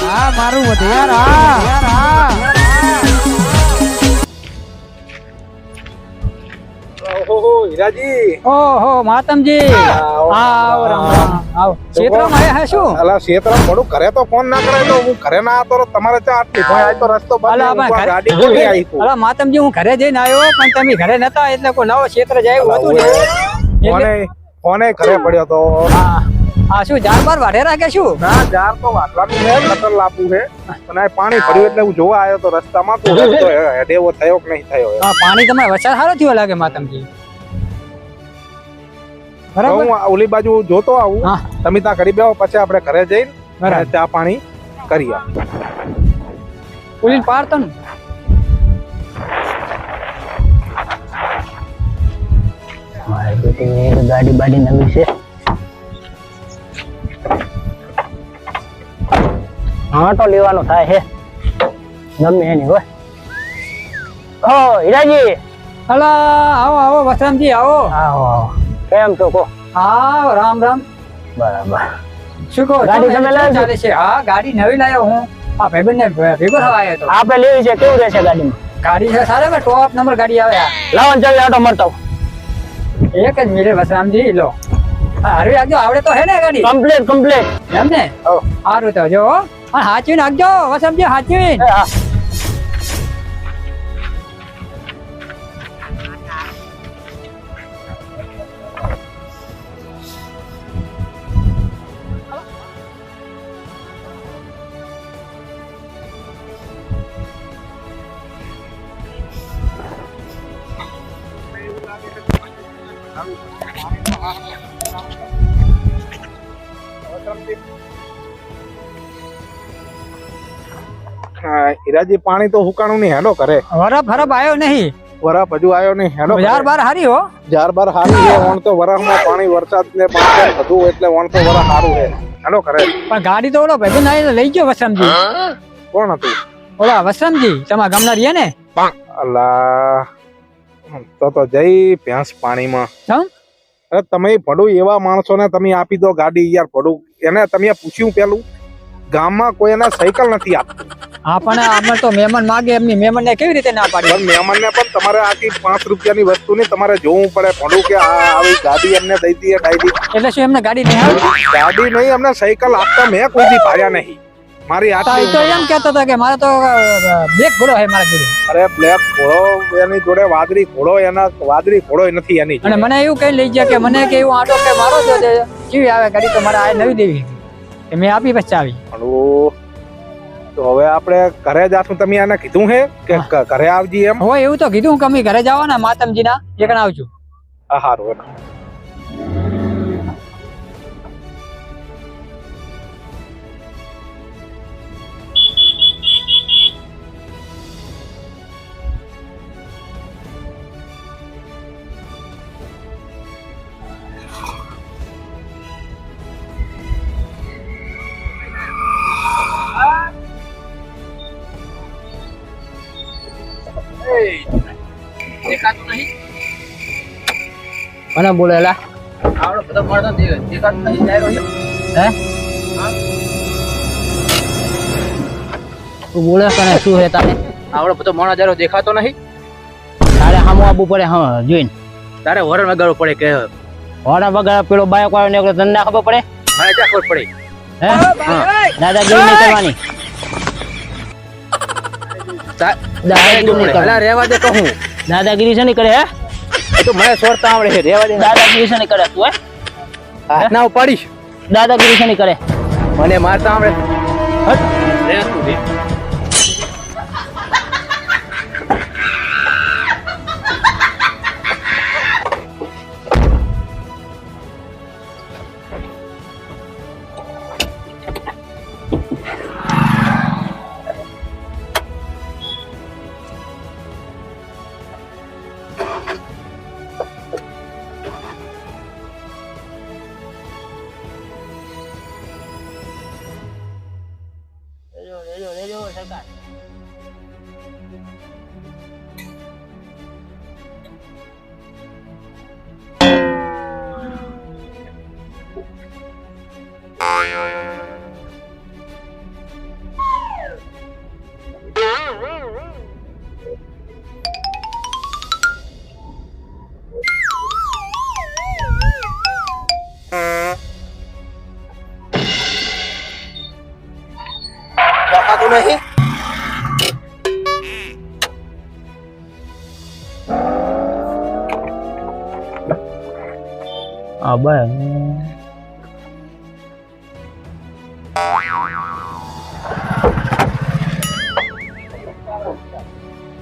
હા મારું વધ્યાર હા. ઓહો હીરાજી. ઓહો માતમજી. આવો, આવો. ક્ષેત્રમાં આયા હે શું? અલા ક્ષેત્રમાં પડું ઘરે તો ફોન ના કરે તો હું ઘરે ના આવતો તમારે ત્યાં આટલી ભાઈ આ તો રસ્તો બંધ અલા, હું પણ આ ઘરે- ગાડી ખોલી આવી અલા માતમજી હું ઘરે જઈને આવ્યો પણ તમે ઘરે નતા એટલે કોઈ નવો ક્ષેત્ર જાય હતું ને. ફોને ફોને ઘરે પડ્યો તો. હા. શું જાર બાર વાઢે રાખે શું? ના જાર તો વાટવાનું છે કતર છે. અને પાણી ભર્યું એટલે હું જોવા આવ્યો તો રસ્તામાં તો થયો કે નહીં થયો હા, પાણી તમારે વરસાદ સારો થયો લાગે માતમજી? બરાબર? હું ઓલી બાજુ જોતો આવું. હા. તમે ત્યાં કરી બેહો પછી આપણે ઘરે જઈને બરાબર. ચા પાણી કરીએ ઓલી પાર તન ગાડી બાડી નવી છે. હા તો લેવાનું થાય છે. ગમે એની હોય. ઓ હીરાજી. અલા આવો આવો વસરામજી આવો. આવો આવો. કેમ છો કો હા રામ રામ. બરાબર. શું કહો ગાડી તમે શું ચાલે છે? હા ગાડી નવી લાવ્યો હું. આ ભાઈબંધને ભેગો થવા આવ્યો હતો આપણે લેવી છે કેવું રહેશે ગાડીમાં? ગાડી છે સારા માં ટોપ નંબર ગાડી આવે લાવન લાવો ચાલ આટો મરતો એક જ મિનિટ વસરામજી લો. હારું હરવી રાખજો આવડે તો હે ને ગાડી? કમ્પ્લીટ કમ્પ્લીટ એમ ને? હારું તો જો હાચવી નાખજો વસરામજી હાચવી હા હીરાજી પાણી તો હુકાણું નહીં હેલો કરે વરફ ફરફ આવ્યો નહીં. વરફ હજુ આવ્યો નહીં હેલો હજાર બાર હારી હો. હજાર બાર હારી છે વણ તો વરાહમાં પાણી વરસાદ ને પાણી બધું એટલે વણ તો વરફ સારું છે. હેલો કરે પણ ગાડી તો ઓલો ભાઈ ના લઈ ગયો વસંતજી. કોણ હતું? ઓલા વસંતજી તમારા ગામના રહ્યા ને? અલા. તો તો જઈ ભેંસ પાણીમાં. અરે તમે પડું એવા માણસોને તમે આપી દો ગાડી યાર પડું એને તમે પૂછ્યું પેલું? ગામમાં કોઈ એને સાયકલ નથી આપતું. હા પણ આપણે તો મહેમાન માગે એમની મહેમાન ને કેવી રીતે ના પાડી? પણ મહેમાનને પણ તમારે આખી પાંચ રૂપિયાની વસ્તુ ની તમારે જોવું પડે. ભણું કે આ આવી ગાડી એમને દઈ દઈએ એટલે શું એમને ગાડી નહીં ગાડી નહીં એમને સાયકલ આપતા મેં કોઈ દી ભાર્યા નહીં. મારી આટલી તો એમ કહેતો હતો કે મારે તો બ્લેક ઘોડો છે મારા જોડે. અરે બ્લેક ઘોડો એની જોડે વાદળી ઘોડો એના વાદળી ઘોડો નથી એની અને મને એવું કઈ લઈ ગયા કે મને કે એવું આટો કે મારો જો દે કેવી આવે ગાડી તો મારે આ નવી દેવી કે મેં આપી પછી આવી તો હવે આપણે ઘરે જાશું તમે એને કીધું હે કે ઘરે આવજી એમ? હોય એવું તો કીધું કે અમે ઘરે જવાના માતમજીના એકણ આવજો. હા હારું મને બોલેલા આવડો બધો મળતો દેખાતું નહીં જાય હે? તું બોલે કને શું હે તારે? આવડો બધો મોણો જરો દેખાતો નહીં? તારે હામો આપવું પડે હા જોઈને. તારે વરણ વગાડવું પડે કે હોરા વગાડ પેલો બાયક વાળો નીકળે તને ના ખબર પડે? મને ક્યાં ખબર પડે? હે? દાદાગીરી નહીં કરવાની. રેવા દે કહું દાદાગીરી છે ને કરે હે? તો મને છોડતા આવડે છે રેવા દે. દાદાગીરી છે ને કરે તું હે? હાથ ના ઉપાડીશ દાદાગીરી છે ને કરે. મને મારતા આવડે હટ. રે તું રે દેખાતું હા બસ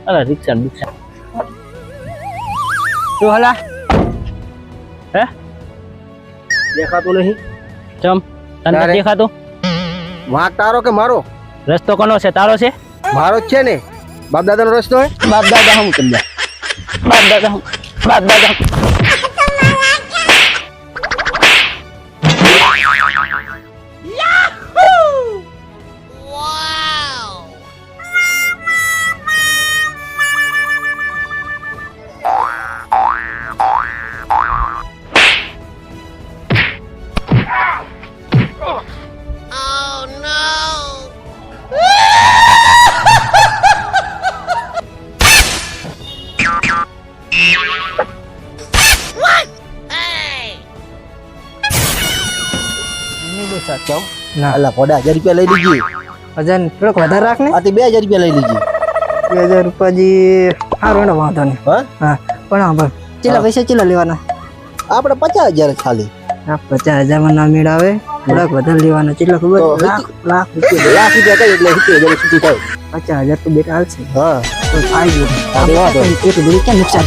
અરે રિક્ષા ને રિક્ષા શું હલા હે દેખાતું નહીં ચમ તને તારે? નથી દેખાતું વાંક તારો કે મારો રસ્તો કોનો છે તારો છે મારો જ છે ને બાપ દાદાનો રસ્તો હે બાપ દાદા હું તમને બાપ દાદા હું બાપ દાદા હું. ના. અલા કોડા હજાર રૂપિયા લઈ લીધી. હજાર થોડોક વધારે રાખ ને. આથી બે હજાર રૂપિયા લઈ લીધી. બે હજાર રૂપિયા સારું એનો વાંધો નહીં. હા? હા પણ હા ભાઈ. ચેલા પૈસા ચેલા લેવાના? આપણે પચાસ હજાર ખાલી. હા પચાસ હજારમાં ના મેળ આવે. થોડાક વધારે લેવાના. ચેટલા ખબર? લાખ લાખ રૂપિયા. લાખ રૂપિયા થાય એટલે સિત્તેર હજાર સુધી થાય? પચાસ હજાર તો બેટા હાલશે. હા. તો થાય ગયું એક ક્યાં નુકસાન